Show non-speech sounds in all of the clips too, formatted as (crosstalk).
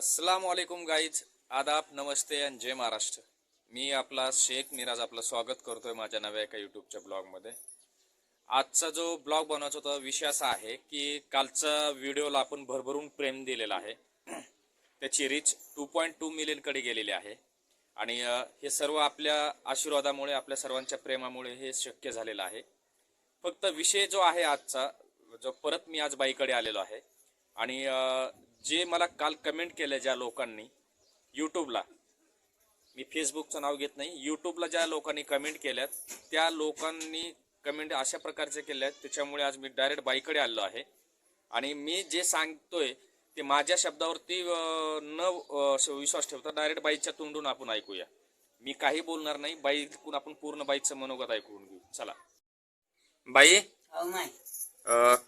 अस्सलाम वालेकुम गाईज आदाब नमस्ते आणि जय महाराष्ट्र. मी आपला शेख मिराज आपलं स्वागत करतोय माझ्या नव्या एका यूट्यूबच्या ब्लॉगमध्ये. आजचा जो ब्लॉग बनवायचा होता विषय असा आहे की कालचा व्हिडिओला आपण भरभरून प्रेम दिलेला आहे. (clears throat) त्याची रीच टू पॉईंट टू मिलियनकडे गेलेली आहे. आणि हे सर्व आपल्या आशीर्वादामुळे आपल्या सर्वांच्या प्रेमामुळे हे शक्य झालेलं आहे. फक्त विषय जो आहे आजचा जो परत मी आज बाईकडे आलेलो आहे. आणि जे मला काल कमेंट केलं ज्या लोकांनी यूट्यूबला मी फेसबुकचं नाव घेत नाही. यूट्यूबला ज्या लोकांनी कमेंट केल्यात त्या लोकांनी कमेंट अशा प्रकारचे केल्या आहेत त्याच्यामुळे आज मी डायरेक्ट बाईकडे आलो आहे. आणि मी जे सांगतोय ते माझ्या शब्दावरती न विश्वास ठेवता डायरेक्ट बाईच्या तोंडून आपण ऐकूया. मी काही बोलणार नाही. बाई ऐकून आपण पूर्ण बाईचं मनोगत ऐकून घेऊ. चला. बाई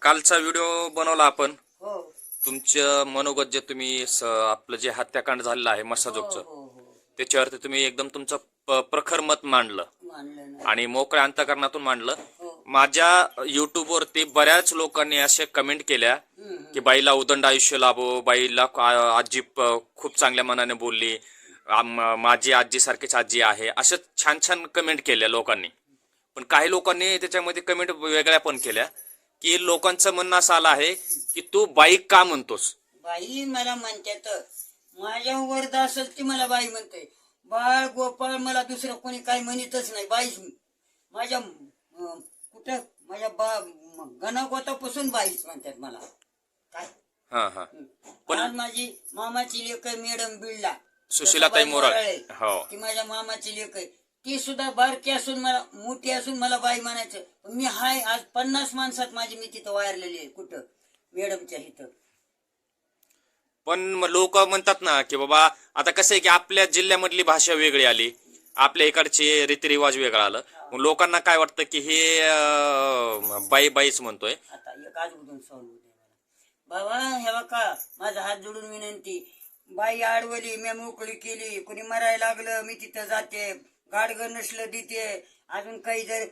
कालचा व्हिडिओ बनवला आपण. हो. तुमचं मनोगत जे तुम्ही स- आपलं जे हत्याकांड झालेलं आहे हो मसाजोगचं हो हो. त्याच्यावरती तुम्ही एकदम तुमचं प- प्रखर मत मांडलं. मानलं आणि मोकळ्या अंतकरणातून मांडलं. हो. माझ्या युट्यूबवरती बऱ्याच लोकांनी असे कमेंट केल्या हम्म, की बाईला उदंड आयुष्य लाभो बाईला आ- आजी प- खूप चांगल्या मनाने बोलली. आम- माझी आजी सारखीच आजी आहे. अशा छान छान कमेंट केल्या लोकांनी. पण काही लोकांनी त्याच्यामध्ये कमेंट वेगळ्या पण केल्या. की लोकांचं म्हणणं असं आलं आहे की तू बाई का म्हणतोस? बाई मला म्हणतात माझ्या वर्ध असेल ती मला बाई म्हणते. बाळ गोपाळ मला दुसरं कोणी काही म्हणतच नाही. बाईच माझ्या अं, कुठं? माझ्या बा गणागोतापासून बाईच म्हणतात मला. काय? हा हा. पण- आज माझी मामाची लेख आहे मॅडम बिळला सुशीलाताई मोराळ. हो. ती माझ्या मामाची लेख आहे. ती सुद्धा बारकी असून मला मोठी असून मला बाई म्हणायचं मी हाय आज पन्नास माणसात माझी मी तिथं वायरलेली आहे कुठं? मॅडमच्या इथं. पण लोक म्हणतात ना की बाबा आता कसं आहे की आपल्या जिल्ह्यामधली भाषा वेगळी आली आपल्या इकडचे रीतिरिवाज वेगळा आलं. मग लोकांना काय वाटतं की हे अं, बाई बाईच म्हणतोय? आता एक आज उठून सॉल्व होते मला. बाबा हे बघा माझा हात जोडून विनंती. बाई आडवली मी मोकळी केली कोणी मरायला लागलं मी तिथं जाते. गाडगं नसलं देते अजून काही जर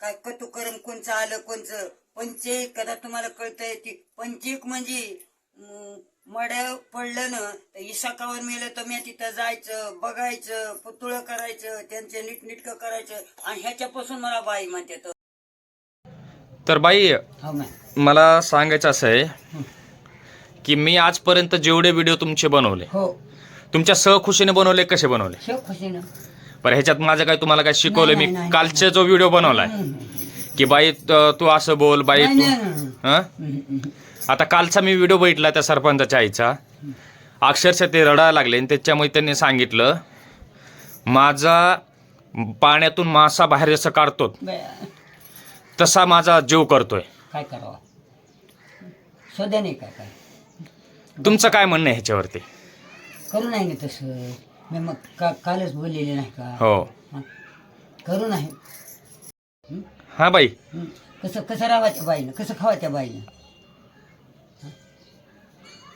काय कतुकरम कोणचं आलं कोणचं? पंचेक कदा तुम्हाला कळतंय ती. पंचेक म्हणजे म, मड्या पडलं ना तर इसाकावर मेलं तर मी तिथं जायचं बघायचं पुतळं करायचं त्यांचं नीटनीटकं करायचं. आणि ह्याच्यापासून मला बाई म्हणते तर. तर बाई हो मला सांगायचं असं आहे की मी आजपर्यंत जेवढे व्हिडिओ तुमचे बनवले हो. तुमच्या सहखुशीने बनवले कसे बनवले? शेव बरं ह्याच्यात माझं काय तुम्हाला काय शिकवलं मी? नाही, कालचा जो व्हिडिओ बनवलाय की बाई त- तू असं बोल बाई नाही, तू नाही, नाही. हं? आता कालचा मी व्हिडिओ बघितला त्या सरपंचाच्या आईचा. अक्षरशः ते रडायला लागले आणि त्याच्यामुळे त्यांनी सांगितलं माझा पाण्यातून मासा बाहेर जसं काढतो तसा माझा जीव करतोय. काय करावं? नाही काय? तुमचं काय म्हणणं आहे ह्याच्यावरती? करू नाही ना तसं. मी मग का कालच बोललेले नाही का? हो? करू नाही. हा? बाई. हं? कसं कसं राहायच्या बाईनं कसं खावायच्या बाईनं?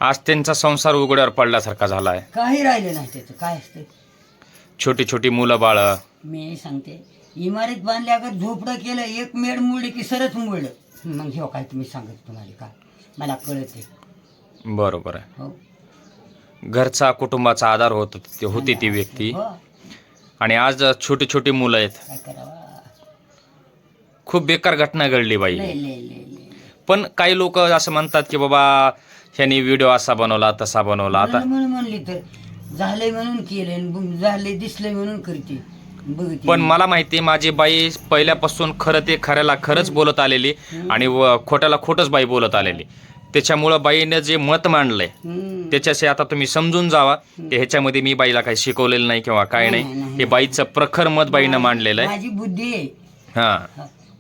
आज त्यांचा संसार उघड्यावर पडल्यासारखा झालाय. काही राहिलं नाही त्याचं. काय असतं? छोटी छोटी मुलं बाळ. मी सांगते इमारत बांधल्यावर झोपडं केलं एक मेड मुळली की सरच मुळलं मग हे काय तुम्ही सांगत तुम्हाला का? मला कळते बरोबर आहे. हो. घरचा कुटुंबाचा आधार होत होती ती व्यक्ती. हो. आणि आज छोटी छोटी मुलं आहेत. काय करावं? खूप बेकार घटना घडली बाई. लय लय लय लय पण काही लोक असं म्हणतात की बाबा ह्यानी व्हिडिओ असा बनवला तसा बनवला. आता म्हणून म्हणली तर झालंय म्हणून केलंय झालंय दिसलंय म्हणून करते. बघते. पण मला माहिती माझी बाई पहिल्यापासून खरं ते खऱ्याला खरंच बोलत आलेली आणि व- खोट्याला खोटच बाई बोलत आलेली. त्याच्यामुळं बाईने जे मत मांडलंय. त्याच्याशी आता तुम्ही समजून जावा की ह्याच्यामध्ये मी बाईला काही शिकवलेलं नाही किंवा काय नाही, नाही. नाही, हे बाईचं प्रखर मत बाईनं मांडलेलं आहे. माझी बुद्धी आहे. हा.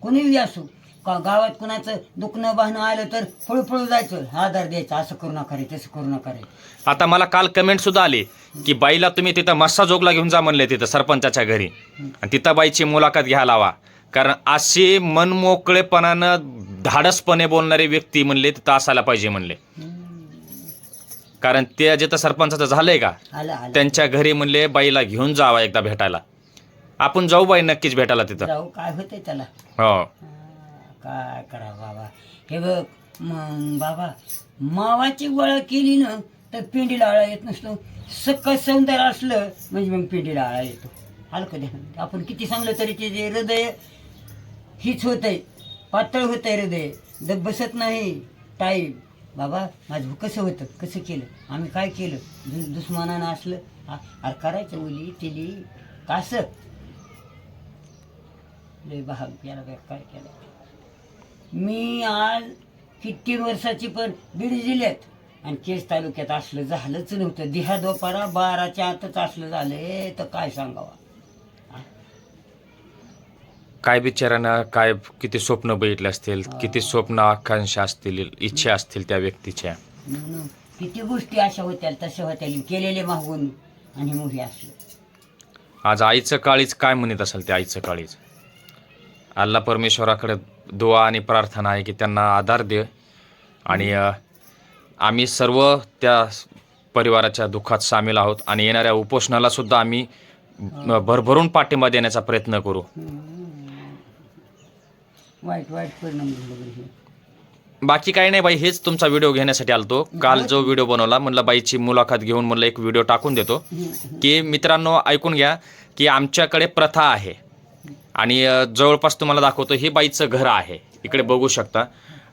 कोणीही असो का गावात कुणाचं दुखणं बहाणं आलं तर फळू फळू जायचं. आधार द्यायचा असं करू नका रे तसं करू नका रे. आता मला काल कमेंट सुद्धा आली की बाईला तुम्ही तिथं मस्सा जोगला घेऊन जा म्हणले तिथं सरपंचाच्या घरी. आणि तिथं बाईची मुलाखत घ्यायला लावा. कारण अशी मनमोकळेपणानं धाडसपणे बोलणारी व्यक्ती म्हणले तिथं असायला पाहिजे म्हणले. कारण ते जिथं सरपंचाचं झालंय का आलं आलं. त्यांच्या घरी म्हणले बाईला घेऊन जावा एकदा भेटायला. आपण जाऊ बाई नक्कीच भेटायला तिथं. जाऊ काय होतंय त्याला? हो. हा, काय करा बाबा. हे बघ मग बाबा मावाची गोळा केली ना तर पिंडीला आळा येत नसतो. सकस सौंदर्य असलं म्हणजे मग पिंडीला आळा येतो. हलकं ध्यान. आपण किती सांगलं तरी ते जे हृदय हीच होतंय. पातळ होतंय हृदय. दग बसत नाही. टाईम बाबा माझं कसं होतं? कसं केलं? आम्ही काय केलं? दु दुश्मनानं असलं. आ- अरे करायचं मुली तिली. कासं लय भाग केला काय काय केलं? मी आज किती वर्षाची पण बीड जिल्ह्यात आणि केस तालुक्यात असलं झालंच नव्हतं. दिहा दोपारा बाराच्या आतच असलं झालं तर काय सांगावं? काय बिचारांना काय किती स्वप्न बघितले असतील किती स्वप्न आकांक्षा असतील इच्छा असतील त्या व्यक्तीच्या? म्हणून किती गोष्टी अशा होत्या तशा होत्या. केलेले मागून आणि मोठी असलं आज आईचं काळीच काय म्हणत असेल त्या आईचं काळीच अल्ला परमेश्वराकडे दुआ आणि प्रार्थना आहे की त्यांना आधार दे. आणि अ, आम्ही सर्व त्या परिवाराच्या दुःखात सामील आहोत आणि येणाऱ्या उपोषणाला सुद्धा आम्ही अ, भरभरून पाठिंबा देण्याचा प्रयत्न करू. वाईट वाईट परिणाम बरं हे. बाकी काही नाही बाई हेच तुमचा व्हिडिओ घेण्यासाठी आलतो. काल जो व्हिडिओ बनवला म्हणलं बाईची मुलाखत घेऊन म्हणलं एक व्हिडिओ टाकून देतो. की मित्रांनो ऐकून घ्या की आमच्याकडे प्रथा आहे. आणि अ, जवळपास तुम्हाला दाखवतो हे बाईचं घर आहे. इकडे बघू शकता.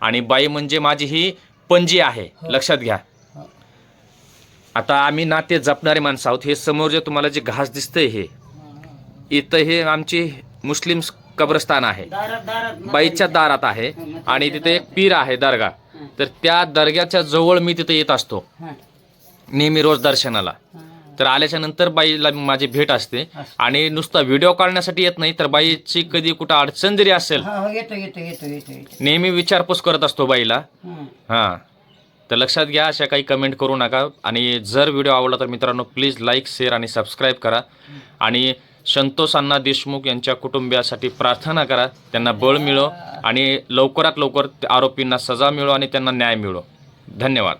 आणि बाई म्हणजे माझी ही पणजी आहे. लक्षात घ्या. आता आम्ही नाते जपणारे माणसं आहोत. हे समोर जे तुम्हाला जे घास दिसतंय हे इथं हे आमची मुस्लिम कब्रस्तान आहे. बाईच्या दारात आहे आणि तिथे एक पीर आहे दर्गा. तर त्या दर्ग्याच्या जवळ मी तिथे येत असतो. नेहमी रोज दर्शनाला. तर आल्याच्यानंतर बाईला माझी भेट असते. आणि नुसता व्हिडिओ काढण्यासाठी येत नाही तर बाईची कधी कुठं अडचण जरी असेल नेहमी विचारपूस करत असतो बाईला. हां हां. तर लक्षात घ्या अशा काही कमेंट करू नका. आणि जर व्हिडिओ आवडला तर मित्रांनो प्लीज लाईक शेअर आणि सबस्क्राईब करा. आणि संतोष अण्णा देशमुख यांच्या कुटुंबियासाठी प्रार्थना करा. त्यांना बळ मिळो आणि लवकरात लवकर त्या आरोपींना सजा मिळो आणि त्यांना न्याय मिळो. धन्यवाद.